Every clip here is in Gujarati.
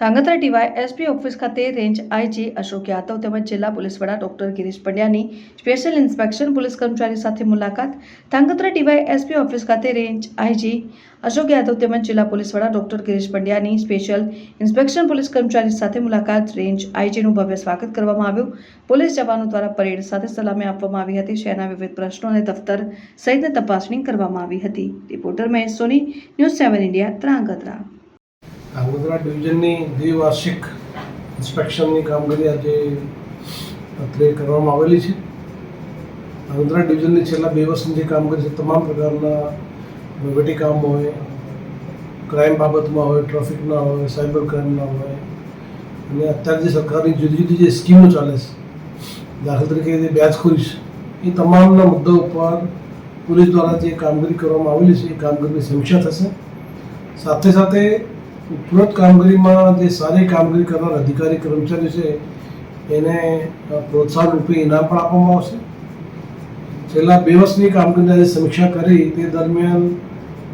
ધાંગધ્રા ટીવાય એસપી ઓફિસ ખાતે રેન્જ આઈજી અશોક યાદવ તેમજ જિલ્લા પોલીસ વડા ડોક્ટર ગિરીશ પંડ્યાની સ્પેશિયલ ઇન્સ્પેક્શન પોલીસ કર્મચારી સાથે મુલાકાત. ધાંગધ્રા ટીવાય એસપી ઓફિસ ખાતે રેન્જ આઈજી અશોક યાદવ તેમજ જિલ્લા પોલીસ વડા ડોક્ટર ગિરીશ પંડ્યાની સ્પેશિયલ ઇન્સ્પેક્શન પોલીસ કર્મચારી સાથે મુલાકાત. રેન્જ આઈજીનું ભવ્ય સ્વાગત કરવામાં આવ્યું. પોલીસ જવાનો દ્વારા પરેડ સાથે સલામી આપવામાં આવી હતી. શહેરના વિવિધ પ્રશ્નો અને દફતર સહિતની તપાસણી કરવામાં આવી હતી. Reporter Mahesh Soni, news seven India Dhrangadhra Dhrangadhra ડિવિઝનની દ્વિવાર્ષિક ઇન્સ્પેક્શનની કામગીરી આજે અત્રે કરવામાં આવેલી છે. ધાંગધ્રા ડિવિઝનની છેલ્લા બે વર્ષની જે કામગીરી છે, તમામ પ્રકારના વહીવટી કામ હોય, ક્રાઇમ બાબતમાં હોય, ટ્રાફિકના હોય, સાયબર ક્રાઇમના હોય, અને અત્યારે જે સરકારની જુદી જુદી જે સ્કીમો ચાલે છે, દાખલા તરીકે જે વ્યાજખોરી છે, એ તમામના મુદ્દા ઉપર પોલીસ દ્વારા જે કામગીરી કરવામાં આવેલી છે, એ કામગીરીની સમીક્ષા થશે. સાથે સાથે ઉપરોક્ત કામગીરીમાં જે સારી કામગીરી કરનાર અધિકારી કર્મચારી છે, એને પ્રોત્સાહન રૂપે ઇનામ પણ આપવામાં આવશે. છેલ્લા બે વર્ષની કામગીરીની સમીક્ષા કરી, તે દરમિયાન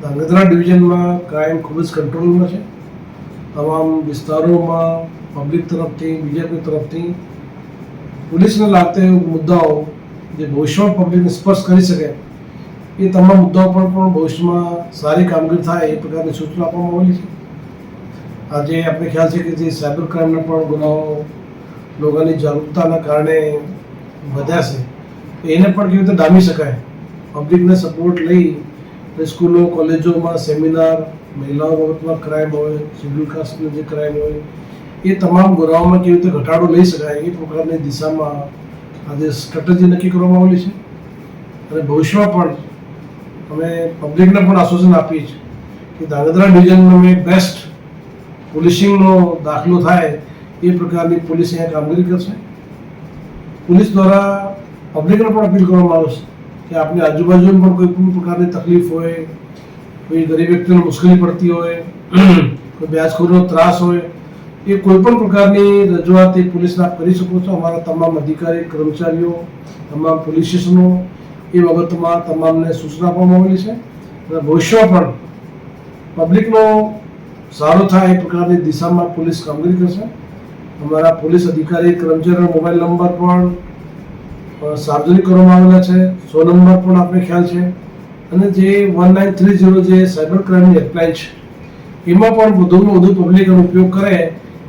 ધાંગધ્રા ડિવિઝનમાં ક્રાઇમ ખૂબ જ કંટ્રોલમાં છે. તમામ વિસ્તારોમાં પબ્લિક તરફથી બીજેપી તરફથી પોલીસને લાગતા મુદ્દાઓ જે ભવિષ્યમાં પબ્લિકને સ્પર્શ કરી શકે, એ તમામ મુદ્દાઓ પર પણ ભવિષ્યમાં સારી કામગીરી થાય એ પ્રકારની સૂચના આપવામાં આવેલી છે. આજે આપણે ખ્યાલ છે કે જે સાયબર ક્રાઇમના પણ ગુનાઓ લોકોની જાગૃતતાના કારણે વધ્યા છે એને પણ કેવી રીતે ડામી શકાય? પબ્લિકને સપોર્ટ લઈ સ્કૂલો, કોલેજોમાં સેમિનાર મહિલાઓ બાબતમાં ક્રાઇમ હોય શેડ્યુલ કાસ્ટનો જે ક્રાઇમ હોય, એ તમામ ગુનાઓમાં કેવી રીતે ઘટાડો લઈ શકાય એ પ્રકારની દિશામાં આજે સ્ટ્રેટેજી નક્કી કરવામાં આવેલી છે. અને ભવિષ્યમાં પણ અમે પબ્લિકને પણ આશ્વાસન આપીએ છીએ કે ધાંગધ્રા ડિવિઝનમાં અમે બેસ્ટ પોલીસિંગનો દાખલો થાય એ પ્રકારની પોલીસ અહીંયા કામગીરી કરશે. પોલીસ દ્વારા પબ્લિકને પણ અપીલ કરવામાં આવશે કે આપની આજુબાજુમાં પણ કોઈ પણ પ્રકારની તકલીફ હોય, કોઈ ગરીબ વ્યક્તિને મુશ્કેલી પડતી હોય, કોઈ વ્યાજખોરીનો ત્રાસ હોય, એ કોઈ પણ પ્રકારની રજૂઆત એ પોલીસને આપ કરી શકો છો. અમારા તમામ અધિકારી, કર્મચારીઓ, તમામ પોલીસ સ્ટેશનો, એ બાબતમાં તમામને સૂચના આપવામાં આવેલી છે. અને ભવિષ્યમાં પણ પબ્લિકનો સારો થાય એ પ્રકારની દિશામાં પોલીસ કામગીરી કરશે. અમારા પોલીસ અધિકારી, કર્મચારીનો મોબાઈલ નંબર પણ સાર્વજનિક કરવામાં આવેલા છે. સો નંબર પણ આપણે ખ્યાલ છે. અને જે વન નાઇન થ્રી ઝીરો જે સાયબર ક્રાઇમની હેલ્પલાઇન છે, એમાં પણ વધુમાં વધુ પબ્લિકનો ઉપયોગ કરે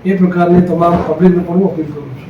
એ પ્રકારની તમામ પબ્લિકને પણ હું અપીલ કરું છું.